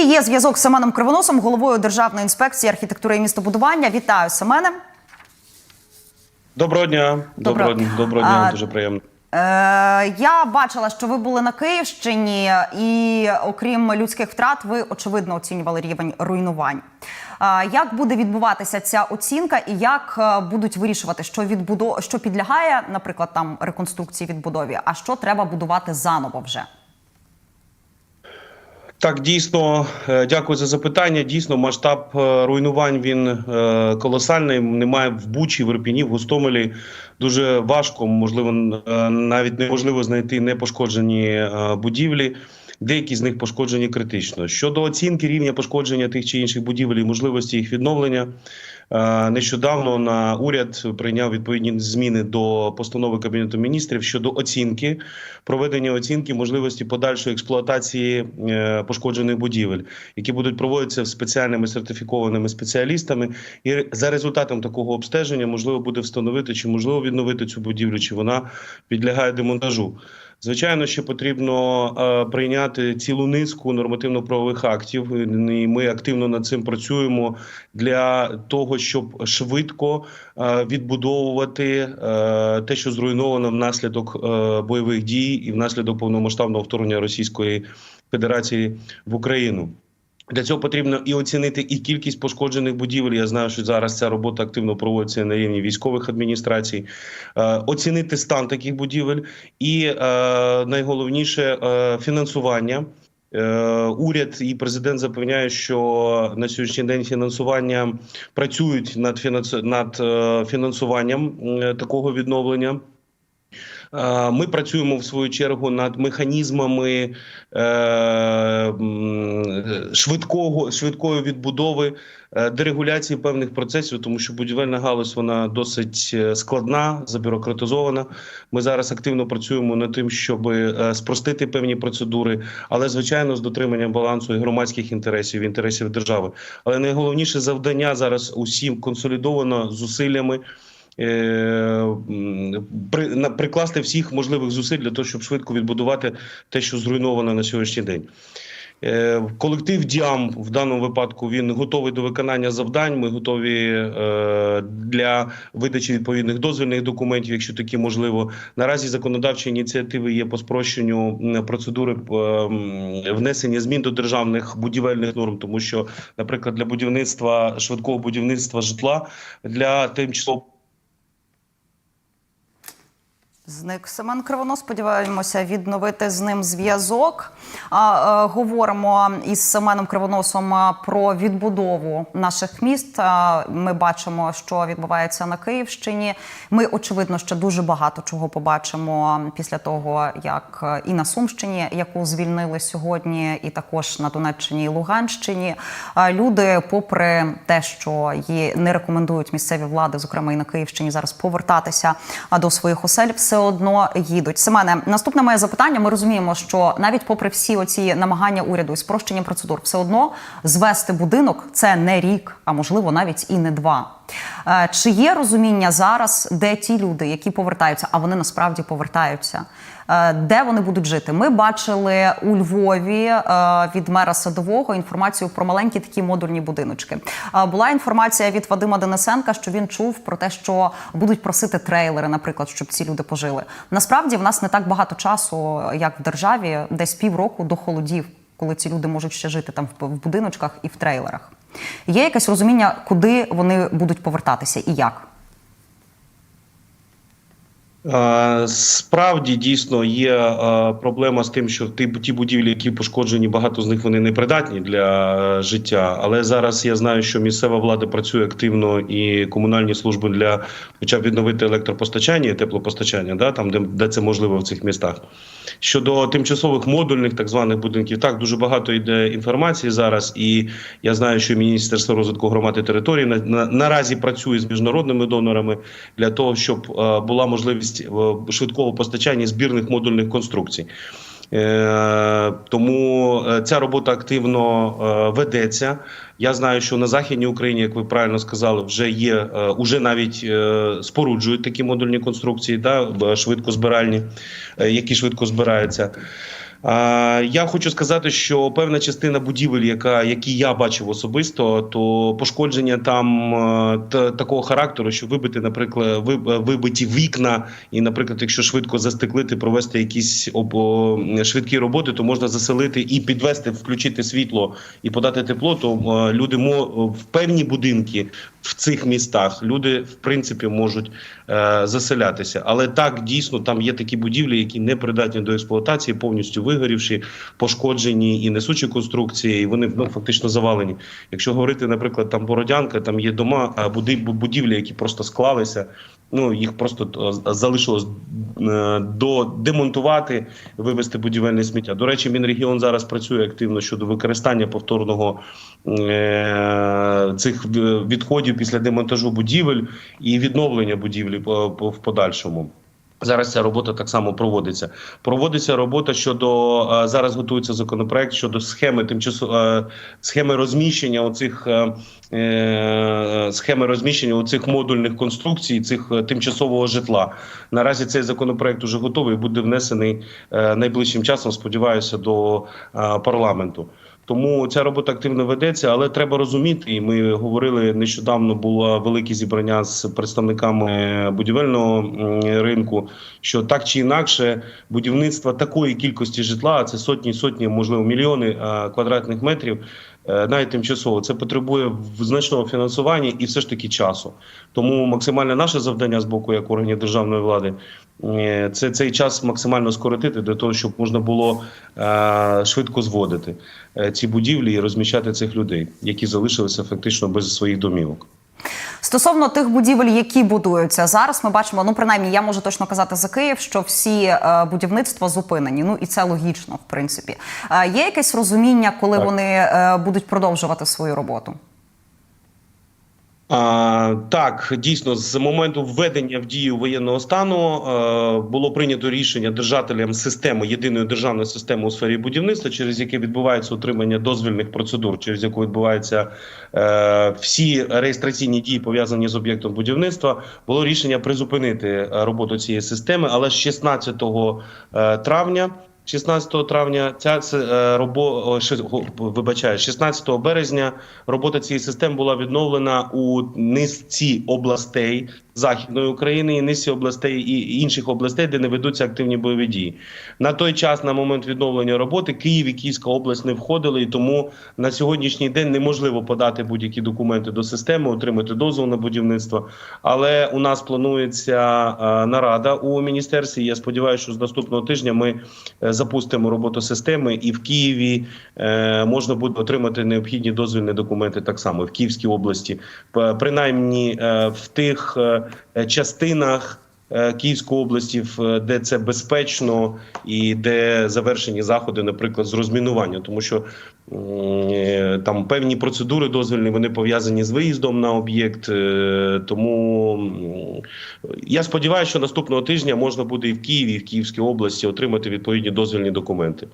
І є зв'язок з Семеном Кривоносом, головою Державної інспекції архітектури і містобудування. Вітаю Семене. Доброго дня. Доброго. Доброго, доброго дня, А, дуже приємно. Е, я бачила, що ви були на Київщині, і окрім людських втрат, ви очевидно оцінювали рівень руйнувань. Як буде відбуватися ця оцінка, і як е, будуть вирішувати, що відбудо... що підлягає, наприклад, там реконструкції відбудові, а що треба будувати заново вже? Так, дійсно, е, дякую за запитання. Дійсно, масштаб е, руйнувань він е, колосальний. Немає в Бучі, в Ірпіні, в Гостомелі. Дуже важко, можливо, навіть неможливо знайти непошкоджені будівлі. Деякі з них пошкоджені критично. Щодо оцінки рівня пошкодження тих чи інших будівель і можливості їх відновлення, е, нещодавно на уряд прийняв відповідні зміни до постанови Кабінету міністрів щодо оцінки проведення оцінки можливості подальшої експлуатації е, пошкоджених будівель, які будуть проводитися спеціальними сертифікованими спеціалістами. І за результатом такого обстеження можливо буде встановити, чи можливо відновити цю будівлю, чи вона підлягає демонтажу. Звичайно, що потрібно е, прийняти цілу низку нормативно-правових актів. І ми активно над цим працюємо для того, щоб швидко е, відбудовувати е, те, що зруйновано внаслідок бойових дій і внаслідок повномасштабного вторгнення Російської Федерації в Україну. Для цього потрібно і оцінити і кількість пошкоджених будівель. Я знаю, що зараз ця робота активно проводиться на рівні військових адміністрацій, е, оцінити стан таких будівель, і е, найголовніше е, фінансування. Уряд і президент запевняють, що на сьогоднішній день фінансування працюють над фінанс- над фінансуванням такого відновлення. Е, Ми працюємо в свою чергу над механізмами е, швидкого швидкої відбудови, е, дерегуляції певних процесів, тому що будівельна галузь вона досить складна, забюрократизована. Ми зараз активно працюємо над тим, щоб спростити певні процедури, але звичайно з дотриманням балансу і громадських інтересів, і інтересів держави. Але найголовніше завдання зараз усім консолідовано зусиллями. Е, прикласти всіх можливих зусиль для того, щоб швидко відбудувати те, що зруйновано на сьогоднішній день. Е, Колектив Діам в даному випадку він готовий до виконання завдань. Ми готові е, для видачі відповідних дозвільних документів, якщо такі можливо. Наразі законодавчі ініціативи є по спрощенню процедури внесення змін до державних будівельних норм, тому що, наприклад, для будівництва швидкого будівництва житла для тимчасово Зник Семен Кривонос. Сподіваємося відновити з ним зв'язок. А, е, говоримо із Семеном Кривоносом про відбудову наших міст. Ми бачимо, що відбувається на Київщині. Ми очевидно ще дуже багато чого побачимо після того, як е, і на Сумщині, яку звільнили сьогодні, і також на Донеччині і Луганщині. Люди, попри те, що її не рекомендують місцеві влади, зокрема і на Київщині, зараз повертатися до своїх осель, все одно їдуть. Семене, наступне моє запитання. Ми розуміємо, що навіть попри всі оці намагання уряду і спрощення процедур, все одно звести будинок це не рік, а можливо навіть і не два. Е, Чи є розуміння зараз, де ті люди, які повертаються, а вони насправді повертаються? Е, Де вони будуть жити? Ми бачили у Львові е, від мера садового інформацію про маленькі такі модульні будиночки. Була інформація від Вадима Денисенка, що він чув про те, що будуть просити трейлери, наприклад, щоб ці люди пожили. Насправді в нас не так багато часу, як в державі, десь півроку до холодів, коли ці люди можуть ще жити там в будиночках і в трейлерах. Є якесь розуміння, куди вони будуть повертатися і як? Е, Справді дійсно є е, проблема з тим, що ті, будівлі, які пошкоджені, багато з них вони не придатні для е, життя. Але зараз я знаю, що місцева влада працює активно і комунальні служби для хоча б відновити електропостачання і теплопостачання, да, там де, де це можливо в цих містах. Щодо тимчасових модульних так званих будинків, так дуже багато йде інформації зараз, і я знаю, що Міністерство розвитку громад і території на, на, наразі працює з міжнародними донорами для того, щоб е, була можливість е, швидкого постачання збірних модульних конструкцій. Тому е, ця робота активно е, ведеться. Я знаю, що на західній Україні, як ви правильно сказали, вже є е, уже навіть споруджують такі модульні конструкції, да, швидко швидкозбиральні, е, які швидко збираються. Я хочу сказати, що певна частина будівель, яка які я бачив особисто, то пошкодження там е, такого характеру, що вибити, наприклад, е, вибиті вікна, і, наприклад, якщо швидко застеклити, провести якісь об- швидкі роботи, то можна заселити і підвести, включити світло і подати тепло. То е, люди мо в певні будинки в цих містах люди в принципі можуть е, заселятися. Але так дійсно там є такі будівлі, які не придатні до експлуатації, повністю вигорівші, пошкоджені і несучі конструкції, і вони ну, фактично завалені. Якщо говорити, наприклад, там Бородянка, там є дома, а будівлі, які просто склалися. Ну їх просто е, залишилось е, до демонтувати, вивести будівельне сміття. До речі, Мінрегіон зараз працює активно щодо використання повторного е, цих відходів після демонтажу будівель і відновлення будівлі в подальшому. Зараз ця робота так само проводиться. Проводиться робота щодо е, зараз. Готується законопроект щодо схеми тимчасово е, схеми розміщення оцих е, схеми розміщення оцих модульних конструкцій, цих тимчасового житла. Наразі цей законопроект уже готовий. Буде внесений найближчим часом. Сподіваюся, до парламенту. Тому ця робота активно ведеться, але треба розуміти, і ми говорили нещодавно. Було велике зібрання з представниками будівельного ринку. Що так чи інакше, будівництво такої кількості житла, а це сотні, сотні, можливо, мільйони квадратних метрів, навіть тимчасово, це потребує значного фінансування і все ж таки часу. Тому максимальне наше завдання з боку як органів державної влади е, це цей час максимально скоротити для того, щоб можна було е, швидко зводити е, ці будівлі і розміщати цих людей, які залишилися фактично без своїх домівок. Стосовно тих будівель, які будуються зараз, ми бачимо, ну принаймні, я можу точно казати за Київ, що всі е, будівництва зупинені. Ну і це логічно, в принципі. Е, є якесь розуміння, коли Так. вони е, будуть продовжувати свою роботу? А, так, дійсно, з моменту введення в дію воєнного стану е, було прийнято рішення держателям системи єдиної державної системи у сфері будівництва, через яке відбувається отримання дозвільних процедур, через яку відбуваються е, всі реєстраційні дії пов'язані з об'єктом будівництва. Було рішення призупинити е, роботу цієї системи, але з 16 е, травня. 16 травня ця е, робо вибачаю, 16 березня робота цієї системи була відновлена у низці областей західної України і низці областей і інших областей, де не ведуться активні бойові дії. На той час, на момент відновлення роботи, Київ і Київська область не входили, і тому на сьогоднішній день неможливо подати будь-які документи до системи, отримати дозвіл на будівництво. Але у нас планується е, нарада у міністерстві. Я сподіваюся, що з наступного тижня ми е, запустимо роботу системи, і в Києві е, можна буде отримати необхідні дозвільні документи так само в Київській області, принаймні е, в тих е, частинах. Київської області, де це безпечно і де завершені заходи, наприклад, з розмінування, тому що там певні процедури дозвільні вони пов'язані з виїздом на об'єкт. е, Тому я сподіваюся, що наступного тижня можна буде і в Києві, і в Київській області отримати відповідні дозвільні документи.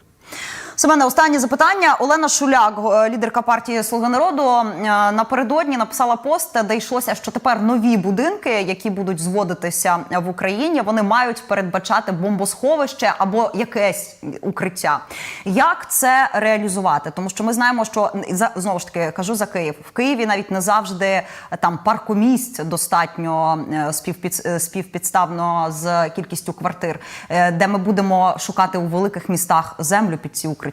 Семене, останнє запитання. Олена Шуляк, е, лідерка партії Слуга народу, е, напередодні написала пост, де йшлося, що тепер нові будинки, які будуть зводитися в Україні, вони мають передбачати бомбосховище або якесь укриття. Як це реалізувати? Тому що ми знаємо, що знову ж таки кажу за Київ. В Києві навіть не завжди е, там паркомісць достатньо співпід, співпідставно з кількістю квартир, де ми будемо шукати у великих містах землю під ці укриття.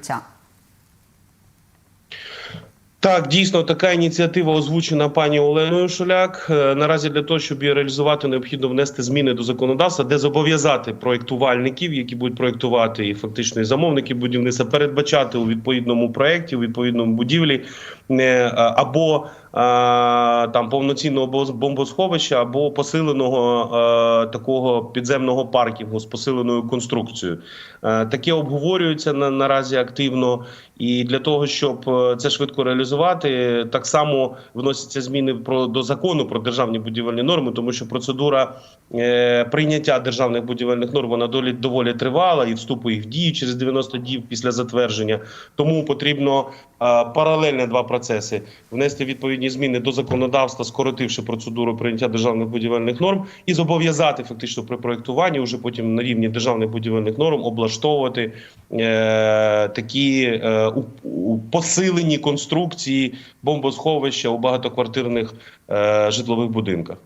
Так, дійсно, така ініціатива озвучена пані Оленою Шуляк. Е, Наразі для того, щоб її реалізувати, необхідно внести зміни до законодавства, де зобов'язати проєктувальників, які будуть проєктувати і фактично і замовники будівництва, передбачати у відповідному проєкті, у відповідному будівлі е, або е, там повноцінного бомбосховища, або посиленого такого підземного паркінгу з посиленою конструкцією. Е, Таке обговорюється на, наразі активно. І для того, щоб е, це швидко реалізувати, так само вносяться зміни про до закону про державні будівельні норми, тому що процедура е, прийняття державних будівельних норм вона долі доволі тривала і вступу їх в дію через 90 днів після затвердження. Тому потрібно паралельно два процеси: внести відповідні потрібні зміни до законодавства, скоротивши процедуру прийняття державних будівельних норм, і зобов'язати фактично при проєктуванні вже потім на рівні державних будівельних норм облаштовувати е, такі е, у, у посилені конструкції бомбосховища у багатоквартирних е, житлових будинках.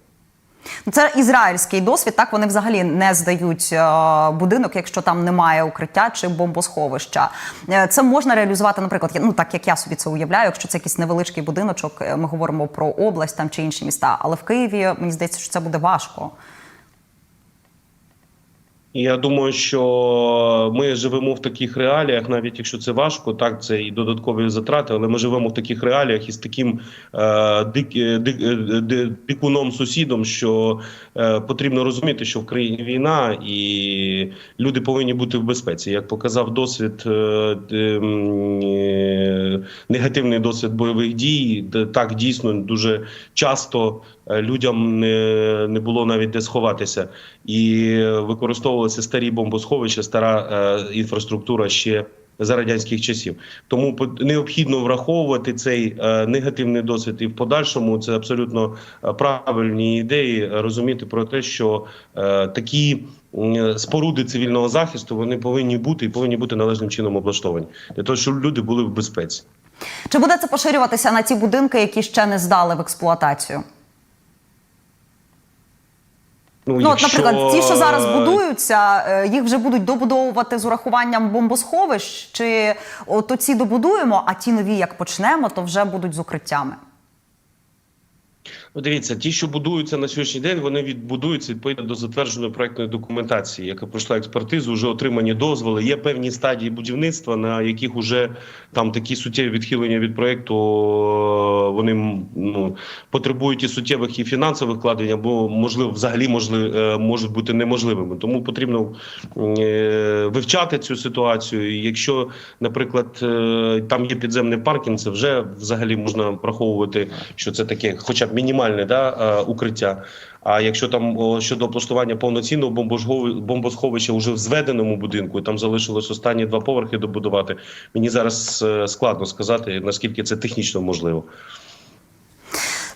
Це ізраїльський досвід. Так вони взагалі не здають е, будинок, якщо там немає укриття чи бомбосховища. Е, Це можна реалізувати, наприклад, ну так як я собі це уявляю, якщо це якийсь невеличкий будиночок, е, ми говоримо про область там чи інші міста. Але в Києві мені здається, що це буде важко. І Я думаю, що ми живемо в таких реаліях, навіть якщо це важко, так це і додаткові затрати, але ми живемо в таких реаліях із таким е, дик, е, дик, е, дикуном сусідом, що е, потрібно розуміти, що в країні війна, і люди повинні бути в безпеці. Як показав досвід, е, е, негативний досвід бойових дій, так дійсно дуже часто е, людям не, не було навіть де сховатися, і використовувалися старі бомбосховища, стара е, інфраструктура ще. За радянських часів тому необхідно враховувати цей е, негативний досвід, і в подальшому це абсолютно е, правильні ідеї. е, Розуміти про те, що е, такі споруди цивільного захисту вони повинні бути і повинні бути належним чином облаштовані для того, щоб люди були в безпеці. Чи буде це поширюватися на ті будинки, які ще не здали в експлуатацію? Ну, от, наприклад, ті, що зараз будуються, е, їх вже будуть добудовувати з урахуванням бомбосховищ, чи от оці добудуємо, а ті нові, як почнемо, то вже будуть з укриттями. Ну, дивіться, ті, що будуються на сьогоднішній день, вони відбудуються відповідно до затвердженої проектної документації, яка пройшла експертизу, вже отримані дозволи. Є певні стадії будівництва, на яких вже там такі суттєві відхилення від проекту вони ну, потребують і суттєвих і фінансових вкладень, або можливо, взагалі можливо, е, можуть бути неможливими. Тому потрібно е, вивчати цю ситуацію. Якщо, наприклад, е, там є підземний паркінг, це вже взагалі можна враховувати, що це таке, хоча б мінімальне да, укриття. А якщо там щодо облаштування повноцінного бомбосхови- бомбосховища вже в зведеному будинку, там залишилось останні два поверхи добудувати, мені зараз складно сказати, наскільки це технічно можливо.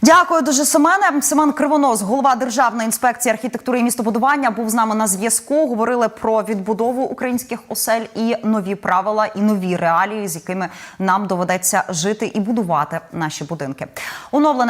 Дякую дуже, Семене. Семен Кривонос, голова Державної інспекції архітектури і містобудування, був з нами на зв'язку. Говорили про відбудову українських осель і нові правила, і нові реалії, з якими нам доведеться жити і будувати наші будинки. Оновлена